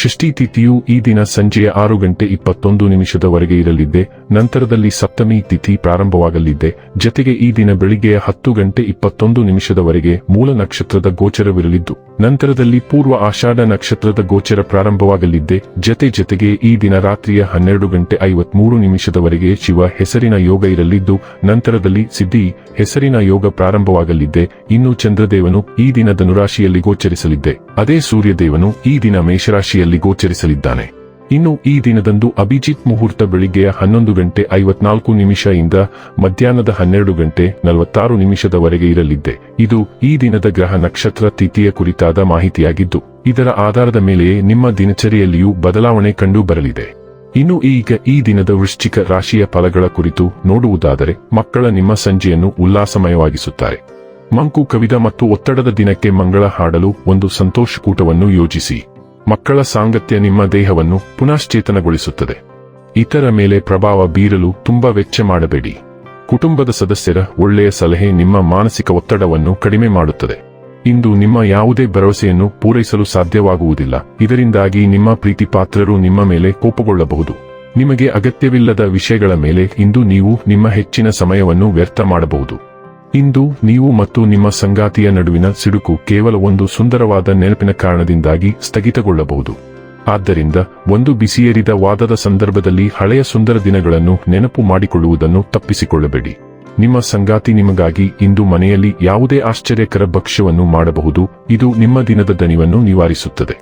ಷಷ್ಠಿ ತಿಥಿಯು ಈ ದಿನ ಸಂಜೆಯ ಆರು ಗಂಟೆ ಇಪ್ಪತ್ತೊಂದು ನಿಮಿಷದವರೆಗೆ ಇರಲಿದ್ದೆ, ನಂತರದಲ್ಲಿ ಸಪ್ತಮಿ ತಿಥಿ ಪ್ರಾರಂಭವಾಗಲಿದ್ದೆ, ಜತೆಗೆ ಈ ದಿನ ಬೆಳಿಗ್ಗೆಯ ಹತ್ತು ಗಂಟೆ ಇಪ್ಪತ್ತೊಂದು ನಿಮಿಷದವರೆಗೆ ಮೂಲ ನಕ್ಷತ್ರದ ಗೋಚರವಿರಲಿದ್ದು, ನಂತರದಲ್ಲಿ ಪೂರ್ವ ಆಷಾಢ ನಕ್ಷತ್ರದ ಗೋಚರ ಪ್ರಾರಂಭವಾಗಲಿದ್ದೆ, ಜತೆ ಜತೆಗೆ ಈ ದಿನ ರಾತ್ರಿಯ ಹನ್ನೆರಡು ಗಂಟೆ ಐವತ್ಮೂರು ನಿಮಿಷದವರೆಗೆ ಶಿವ ಹೆಸರಿನ ಯೋಗ ಇರಲಿದ್ದು, ನಂತರದಲ್ಲಿ ಸಿದ್ಧಿ ಹೆಸರಿನ ಯೋಗ ಪ್ರಾರಂಭವಾಗಲಿದ್ದೆ, ಇನ್ನು ಚಂದ್ರದೇವನು ಈ ದಿನ ಧನುರಾಶಿಯಲ್ಲಿ ಗೋಚರಿಸಲಿದ್ದೆ, ಅದೇ ಸೂರ್ಯದೇವನು ಈ ದಿನ ಮೇಷರಾಶಿಯಲ್ಲಿ ಗೋಚರಿಸಲಿದ್ದಾನೆ. ಇನ್ನು ಈ ದಿನದಂದು ಅಭಿಜಿತ್ ಮುಹೂರ್ತ ಬೆಳಿಗ್ಗೆಯ ಹನ್ನೊಂದು ಗಂಟೆ ಐವತ್ನಾಲ್ಕು ಇಂದ ಮಧ್ಯಾಹ್ನದ ಹನ್ನೆರಡು ಗಂಟೆ ನಲವತ್ತಾರು ನಿಮಿಷದವರೆಗೆ ಇರಲಿದ್ದೆ. ಇದು ಈ ದಿನದ ಗ್ರಹ ನಕ್ಷತ್ರ ತಿಥಿಯ ಕುರಿತಾದ ಮಾಹಿತಿಯಾಗಿದ್ದು, ಇದರ ಆಧಾರದ ಮೇಲೆಯೇ ನಿಮ್ಮ ದಿನಚರಿಯಲ್ಲಿಯೂ ಬದಲಾವಣೆ ಕಂಡು ಬರಲಿದೆ. ಇನ್ನು ಈಗ ಈ ದಿನದ ವೃಶ್ಚಿಕ ರಾಶಿಯ ಫಲಗಳ ಕುರಿತು ನೋಡುವುದಾದರೆ, ಮಕ್ಕಳ ನಿಮ್ಮ ಸಂಜೆಯನ್ನು ಉಲ್ಲಾಸಮಯವಾಗಿಸುತ್ತಾರೆ. ಮಂಕು ಕವಿದ ಮತ್ತು ಒತ್ತಡದ ದಿನಕ್ಕೆ ಮಂಗಳ ಹಾಡಲು ಒಂದು ಸಂತೋಷಕೂಟವನ್ನು ಯೋಜಿಸಿ. ಮಕ್ಕಳ ಸಾಂಗತ್ಯ ನಿಮ್ಮ ದೇಹವನ್ನು ಪುನಶ್ಚೇತನಗೊಳಿಸುತ್ತದೆ. ಇತರ ಮೇಲೆ ಪ್ರಭಾವ ಬೀರಲು ತುಂಬಾ ವೆಚ್ಚ ಮಾಡಬೇಡಿ. ಕುಟುಂಬದ ಸದಸ್ಯರ ಒಳ್ಳೆಯ ಸಲಹೆ ನಿಮ್ಮ ಮಾನಸಿಕ ಒತ್ತಡವನ್ನು ಕಡಿಮೆ ಮಾಡುತ್ತದೆ. ಇಂದು ನಿಮ್ಮ ಯಾವುದೇ ಭರವಸೆಯನ್ನು ಪೂರೈಸಲು ಸಾಧ್ಯವಾಗುವುದಿಲ್ಲ. ಇದರಿಂದಾಗಿ ನಿಮ್ಮ ಪ್ರೀತಿ ಪಾತ್ರರು ನಿಮ್ಮ ಮೇಲೆ ಕೋಪಗೊಳ್ಳಬಹುದು. ನಿಮಗೆ ಅಗತ್ಯವಿಲ್ಲದ ವಿಷಯಗಳ ಮೇಲೆ ಇಂದು ನೀವು ನಿಮ್ಮ ಹೆಚ್ಚಿನ ಸಮಯವನ್ನು ವ್ಯರ್ಥ ಮಾಡಬಹುದು. ಇಂದು ನೀವು ಮತ್ತು ನಿಮ್ಮ ಸಂಗಾತಿಯ ನಡುವಿನ ಸಿಡುಕು ಕೇವಲ ಒಂದು ಸುಂದರವಾದ ನೆನಪಿನ ಕಾರಣದಿಂದಾಗಿ ಸ್ಥಗಿತಗೊಳ್ಳಬಹುದು. ಆದ್ದರಿಂದ ಒಂದು ಬಿಸಿಯೇರಿದ ವಾದದ ಸಂದರ್ಭದಲ್ಲಿ ಹಳೆಯ ಸುಂದರ ದಿನಗಳನ್ನು ನೆನಪು ಮಾಡಿಕೊಳ್ಳುವುದನ್ನು ತಪ್ಪಿಸಿಕೊಳ್ಳಬೇಡಿ. ನಿಮ್ಮ ಸಂಗಾತಿ ನಿಮಗಾಗಿ ಇಂದು ಮನೆಯಲ್ಲಿ ಯಾವುದೇ ಆಶ್ಚರ್ಯಕರ ಭಕ್ಷ್ಯವನ್ನು ಮಾಡಬಹುದು, ಇದು ನಿಮ್ಮ ದಿನದ ದನಿವನ್ನು ನಿವಾರಿಸುತ್ತದೆ.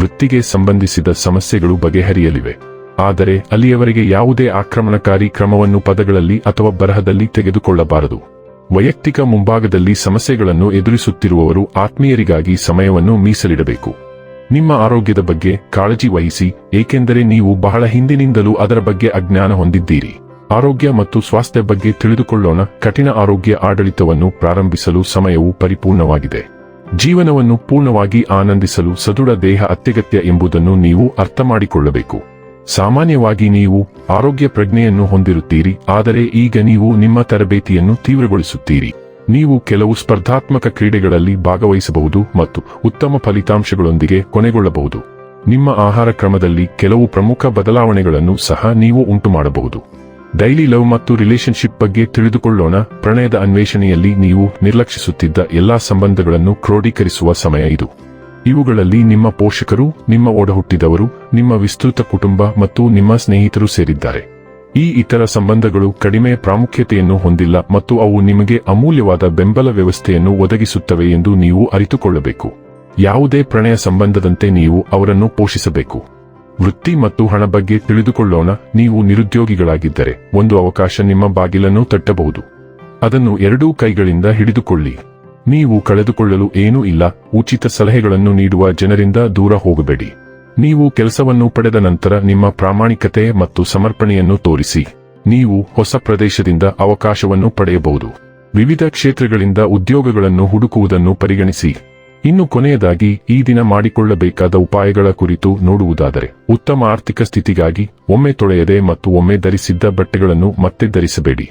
ವೃತ್ತಿಗೆ ಸಂಬಂಧಿಸಿದ ಸಮಸ್ಯೆಗಳು ಬಗೆಹರಿಯಲಿವೆ. ಆದರೆ ಅಲ್ಲಿಯವರೆಗೆ ಯಾವುದೇ ಆಕ್ರಮಣಕಾರಿ ಕ್ರಮವನ್ನು ಪದಗಳಲ್ಲಿ ಅಥವಾ ಬರಹದಲ್ಲಿ ತೆಗೆದುಕೊಳ್ಳಬಾರದು. ವೈಯಕ್ತಿಕ ಮುಂಭಾಗದಲ್ಲಿ ಸಮಸ್ಯೆಗಳನ್ನು ಎದುರಿಸುತ್ತಿರುವವರು ಆತ್ಮೀಯರಿಗಾಗಿ ಸಮಯವನ್ನು ಮೀಸಲಿಡಬೇಕು. ನಿಮ್ಮ ಆರೋಗ್ಯದ ಬಗ್ಗೆ ಕಾಳಜಿ ವಹಿಸಿ, ಏಕೆಂದರೆ ನೀವು ಬಹಳ ಹಿಂದಿನಿಂದಲೂ ಅದರ ಬಗ್ಗೆ ಅಜ್ಞಾನ ಹೊಂದಿದ್ದೀರಿ. ಆರೋಗ್ಯ ಮತ್ತು ಸ್ವಾಸ್ಥ್ಯ ಬಗ್ಗೆ ತಿಳಿದುಕೊಳ್ಳೋಣ. ಕಠಿಣ ಆರೋಗ್ಯ ಆಡಳಿತವನ್ನು ಪ್ರಾರಂಭಿಸಲು ಸಮಯವು ಪರಿಪೂರ್ಣವಾಗಿದೆ. ಜೀವನವನ್ನು ಪೂರ್ಣವಾಗಿ ಆನಂದಿಸಲು ಸದೃಢ ದೇಹ ಅತ್ಯಗತ್ಯ ಎಂಬುದನ್ನು ನೀವು ಅರ್ಥ ಮಾಡಿಕೊಳ್ಳಬೇಕು ಸಾಮಾನ್ಯವಾಗಿ ನೀವು ಆರೋಗ್ಯ ಪ್ರಜ್ಞೆಯನ್ನು ಹೊಂದಿರುತ್ತೀರಿ, ಆದರೆ ಈಗ ನೀವು ನಿಮ್ಮ ತರಬೇತಿಯನ್ನು ತೀವ್ರಗೊಳಿಸುತ್ತೀರಿ. ನೀವು ಕೆಲವು ಸ್ಪರ್ಧಾತ್ಮಕ ಕ್ರೀಡೆಗಳಲ್ಲಿ ಭಾಗವಹಿಸಬಹುದು ಮತ್ತು ಉತ್ತಮ ಫಲಿತಾಂಶಗಳೊಂದಿಗೆ ಕೊನೆಗೊಳ್ಳಬಹುದು. ನಿಮ್ಮ ಆಹಾರ ಕ್ರಮದಲ್ಲಿ ಕೆಲವು ಪ್ರಮುಖ ಬದಲಾವಣೆಗಳನ್ನು ಸಹ ನೀವು ಉಂಟುಮಾಡಬಹುದು. ಡೈಲಿ ಲವ್ ಮತ್ತು ರಿಲೇಶನ್ಶಿಪ್ ಬಗ್ಗೆ ತಿಳಿದುಕೊಳ್ಳೋಣ. ಪ್ರಣಯದ ಅನ್ವೇಷಣೆಯಲ್ಲಿ ನೀವು ನಿರ್ಲಕ್ಷಿಸುತ್ತಿದ್ದ ಎಲ್ಲಾ ಸಂಬಂಧಗಳನ್ನು ಕ್ರೋಢೀಕರಿಸುವ ಸಮಯ ಇದು. ಇವುಗಳಲ್ಲಿ ನಿಮ್ಮ ಪೋಷಕರು, ನಿಮ್ಮ ಒಡಹುಟ್ಟಿದವರು, ನಿಮ್ಮ ವಿಸ್ತೃತ ಕುಟುಂಬ ಮತ್ತು ನಿಮ್ಮ ಸ್ನೇಹಿತರು ಸೇರಿದ್ದಾರೆ. ಈ ಇತರ ಸಂಬಂಧಗಳು ಕಡಿಮೆ ಪ್ರಾಮುಖ್ಯತೆಯನ್ನು ಹೊಂದಿಲ್ಲ ಮತ್ತು ಅವು ನಿಮಗೆ ಅಮೂಲ್ಯವಾದ ಬೆಂಬಲ ವ್ಯವಸ್ಥೆಯನ್ನು ಒದಗಿಸುತ್ತವೆ ಎಂದು ನೀವು ಅರಿತುಕೊಳ್ಳಬೇಕು. ಯಾವುದೇ ಪ್ರಣಯ ಸಂಬಂಧದಂತೆ ನೀವು ಅವರನ್ನು ಪೋಷಿಸಬೇಕು. ವೃತ್ತಿ ಮತ್ತು ಹಣ ಬಗ್ಗೆ ತಿಳಿದುಕೊಳ್ಳೋಣ, ನೀವು ನಿರುದ್ಯೋಗಿಗಳಾಗಿದ್ದರೆ, ಒಂದು ಅವಕಾಶ ನಿಮ್ಮ ಬಾಗಿಲನ್ನು ತಟ್ಟಬಹುದು. ಅದನ್ನು ಎರಡೂ ಕೈಗಳಿಂದ ಹಿಡಿದುಕೊಳ್ಳಿ. ನೀವು ಕಳೆದುಕೊಳ್ಳಲು ಏನೂ ಇಲ್ಲ, ಉಚಿತ ಸಲಹೆಗಳನ್ನು ನೀಡುವ ಜನರಿಂದ ದೂರ ಹೋಗಬೇಡಿ. ನೀವು ಕೆಲಸವನ್ನು ಪಡೆದ ನಂತರ ನಿಮ್ಮ ಪ್ರಾಮಾಣಿಕತೆ ಮತ್ತು ಸಮರ್ಪಣೆಯನ್ನು ತೋರಿಸಿ. ನೀವು ಹೊಸ ಪ್ರದೇಶದಿಂದ ಅವಕಾಶವನ್ನು ಪಡೆಯಬಹುದು. ವಿವಿಧ ಕ್ಷೇತ್ರಗಳಿಂದ ಉದ್ಯೋಗಗಳನ್ನು ಹುಡುಕುವುದನ್ನು ಪರಿಗಣಿಸಿ. ಇನ್ನು ಕೊನೆಯದಾಗಿ, ಈ ದಿನ ಮಾಡಿಕೊಳ್ಳಬೇಕಾದ ಉಪಾಯಗಳ ಕುರಿತು ನೋಡುವುದಾದರೆ, ಉತ್ತಮ ಆರ್ಥಿಕ ಸ್ಥಿತಿಗಾಗಿ ಒಮ್ಮೆ ತೊಳೆಯದೆ ಮತ್ತು ಒಮ್ಮೆ ಧರಿಸಿದ್ದ ಬಟ್ಟೆಗಳನ್ನು ಮತ್ತೆ ಧರಿಸಬೇಡಿ.